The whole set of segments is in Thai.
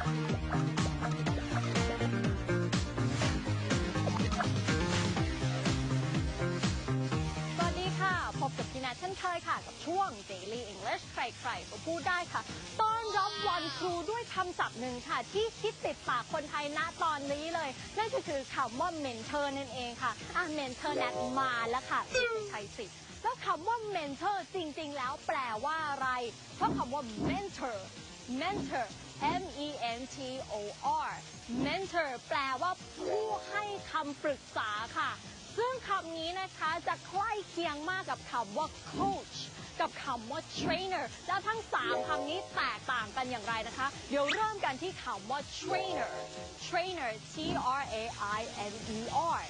สวัสดีค่ะ พบกับพี่นัทเช่นเคยค่ะ กับช่วง Daily English ใครๆก็พูดได้ค่ะ ต้อนรับวันครูด้วยคำศัพท์หนึ่งค่ะ ที่คิดติดปากคนไทยณตอนนี้เลย นั่นก็คือคำว่า mentor นั่นเองค่ะ อะ mentor นัทมาแล้วค่ะใช่สิแล้วคำว่า mentor จริง ๆ แล้วแปลว่า เพราะคำว่า mentor mentor M E N T O R mentor แปลว่าผู้ให้คำปรึกษาค่ะ ซึ่งคำนี้นะคะจะใกล้เคียงมากกับคำว่า coach กับคำว่า trainer แล้วทั้ง 3คำนี้แตกต่างกันอย่างไรนะคะ เดี๋ยวเริ่มกันที่คำว่า trainer trainer T R A I N E R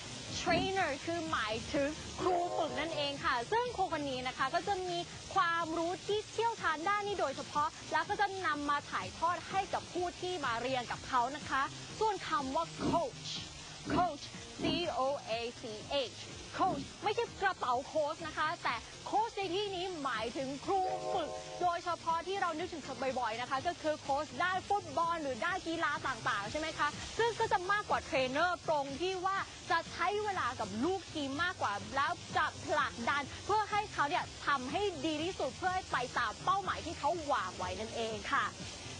trainer คือหมายถึงครูฝึก องค่ะ ซึ่งครูคนนี้นะคะก็จะมีความรู้ที่เชี่ยวชาญด้านนี้โดยเฉพาะ แล้วก็จะนำมาถ่ายทอดให้กับผู้ที่มาเรียนกับเขานะคะ ส่วนคำว่า coach coach C O A C H coach ไม่ใช่กระเป๋าโค้ชนะคะ แต่โค้ชในที่นี้หมายถึงครูฝึก โดยเฉพาะที่เรานึกถึงบ่อยๆนะคะ ก็คือโค้ชด้านฟุตบอลหรือด้านกีฬาต่างๆ ใช่ไหมคะ ซึ่งก็จะมากกว่าเทรนเนอร์ตรงที่ว่าจะใช้เวลากับลูกทีมมากกว่า แล้วจะผลักดัน เพื่อให้เขาเนี่ยทำให้ดีที่สุดเพื่อให้ไปตามเป้าหมายที่เขาวางไว้นั่นเองค่ะ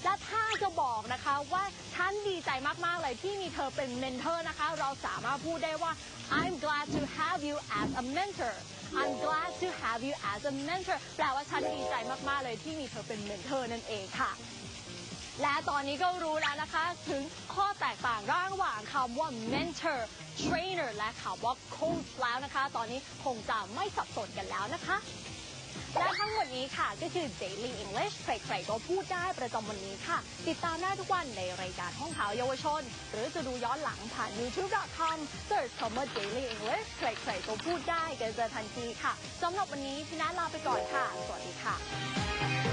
และถ้าจะบอกนะคะว่าฉันดีใจมาก ๆ เลยที่มีเธอเป็นเมนเทอร์นะคะ เราสามารถพูดได้ว่า I'm glad to have you as a mentor I'm glad to have you as a mentor แปลว่าฉันดีใจมาก ๆ เลยที่มีเธอเป็นเมนเทอร์นั่นเองค่ะ และตอนนี้ก็รู้แล้วนะคะ ถึงข้อแตกต่างระหว่างคำว่า mentor trainer และคำว่า coach แล้วนะคะ ตอนนี้คงจะไม่สับสนกันแล้วนะคะ และทั้งหมดนี้ค่ะก็คือ Daily English ใครๆก็พูดได้ประจำวันนี้ค่ะ ติดตามได้ทุกวันในรายการห้องข่าวเยาวชน หรือจะดูย้อนหลังผ่าน youtube.com search คำว่า Daily English ใครๆก็พูดได้กันเจอทันทีค่ะสำหรับวันนี้พี่นัทลาไปก่อนค่ะ สวัสดีค่ะ